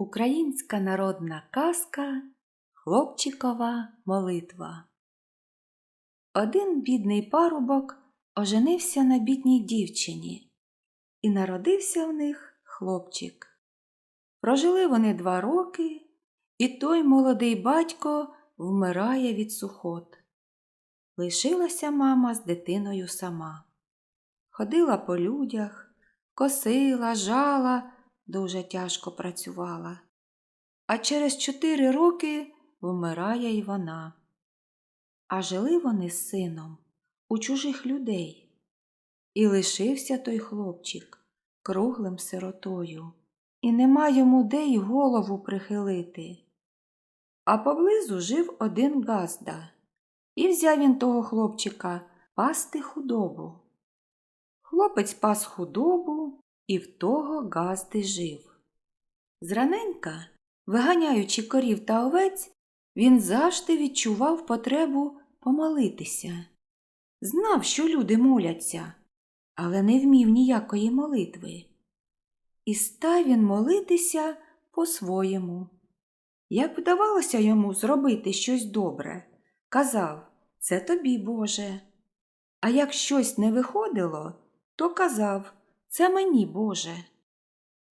Українська народна казка Хлопчикова молитва. Один бідний парубок оженився на бідній дівчині, і народився в них хлопчик. Прожили вони два роки, і той молодий батько вмирає від сухот. Лишилася мама з дитиною сама. Ходила по людях, косила, жала, дуже тяжко працювала. А через чотири роки вмирає й вона. А жили вони з сином у чужих людей. І лишився той хлопчик круглим сиротою, і нема йому де й голову прихилити. А поблизу жив один газда, і взяв він того хлопчика пасти худобу. Хлопець пас худобу і в того газди жив. Зраненька, виганяючи корів та овець, він завжди відчував потребу помолитися. Знав, що люди моляться, але не вмів ніякої молитви. І став він молитися по-своєму. Як вдавалося йому зробити щось добре, казав це тобі, Боже. А як щось не виходило, то казав це мені, Боже.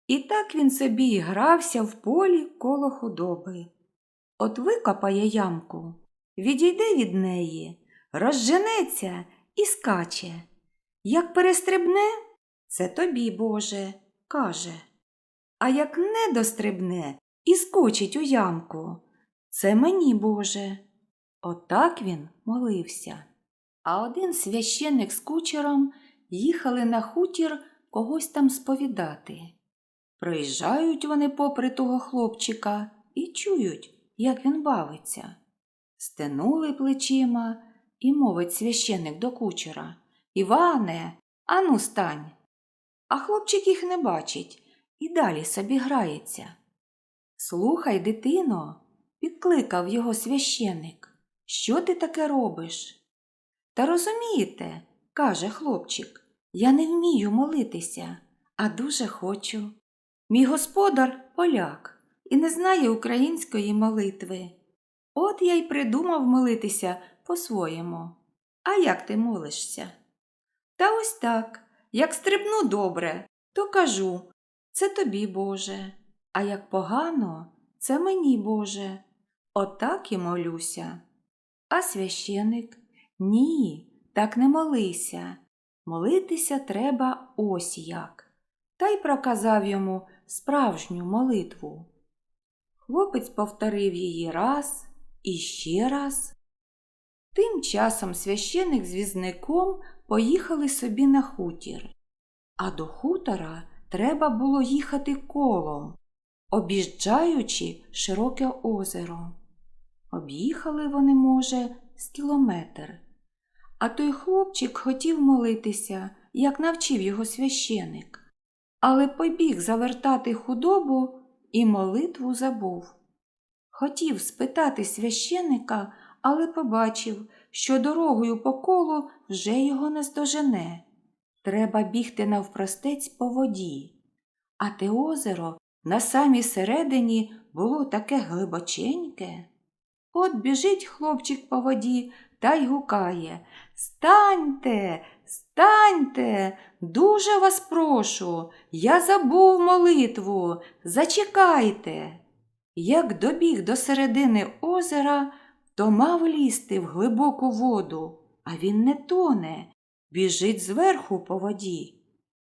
І так він собі грався в полі коло худоби. От викопає ямку, відійде від неї, розженеться і скаче. Як перестрибне, це тобі, Боже, каже. А як не дострибне і скочить у ямку, це мені, Боже. Отак він молився. А один священник з кучером їхали на хутір когось там сповідати. Проїжджають вони попри того хлопчика і чують, як він бавиться. Стенули плечима і мовить священник до кучера Іване, ану стань. А хлопчик їх не бачить і далі собі грається. Слухай, дитино, підкликав його священник. Що ти таке робиш? Та розумієте, каже хлопчик, я не вмію молитися, а дуже хочу. Мій господар поляк і не знає української молитви. От я й придумав молитися по-своєму. А як ти молишся? Та ось так, як стрибну добре, то кажу це тобі, Боже, а як погано, це мені, Боже. Отак і молюся. А священик ні, так не молися. Молитися треба ось як. Та й проказав йому справжню молитву. Хлопець повторив її раз і ще раз. Тим часом священик з візником поїхали собі на хутір, а до хутора треба було їхати колом, об'їжджаючи широке озеро. Об'їхали вони, може, з кілометр. А той хлопчик хотів молитися, як навчив його священик, але побіг завертати худобу і молитву забув. Хотів спитати священика, але побачив, що дорогою по колу вже його не здожене. Треба бігти навпростець по воді. А те озеро на самій середині було таке глибоченьке. От біжить хлопчик по воді та й гукає Станьте, станьте, дуже вас прошу, я забув молитву, зачекайте. Як добіг до середини озера, то мав лізти в глибоку воду, а він не тоне, біжить зверху по воді.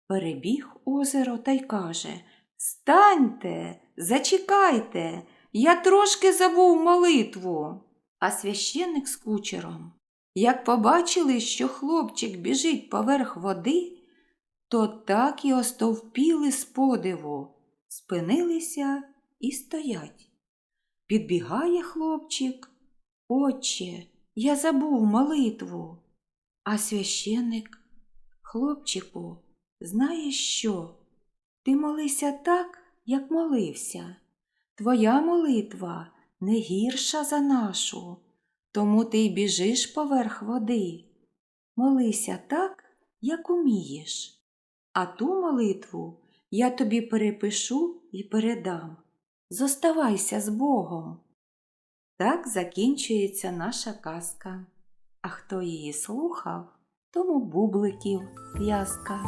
Перебіг озеро та й каже Станьте, зачекайте, я трошки забув молитву. А священник з кучером, як побачили, що хлопчик біжить поверх води, то так і остовпіли з подиву, спинилися і стоять. Підбігає хлопчик. Отче, я забув молитву. А священник, хлопчику, знаєш що? Ти молися так, як молився. Твоя молитва не гірша за нашу, тому ти й біжиш поверх води. Молися так, як умієш. А ту молитву я тобі перепишу і передам. зоставайся з Богом. Так закінчується наша казка. А хто її слухав, тому бубликів в'язка.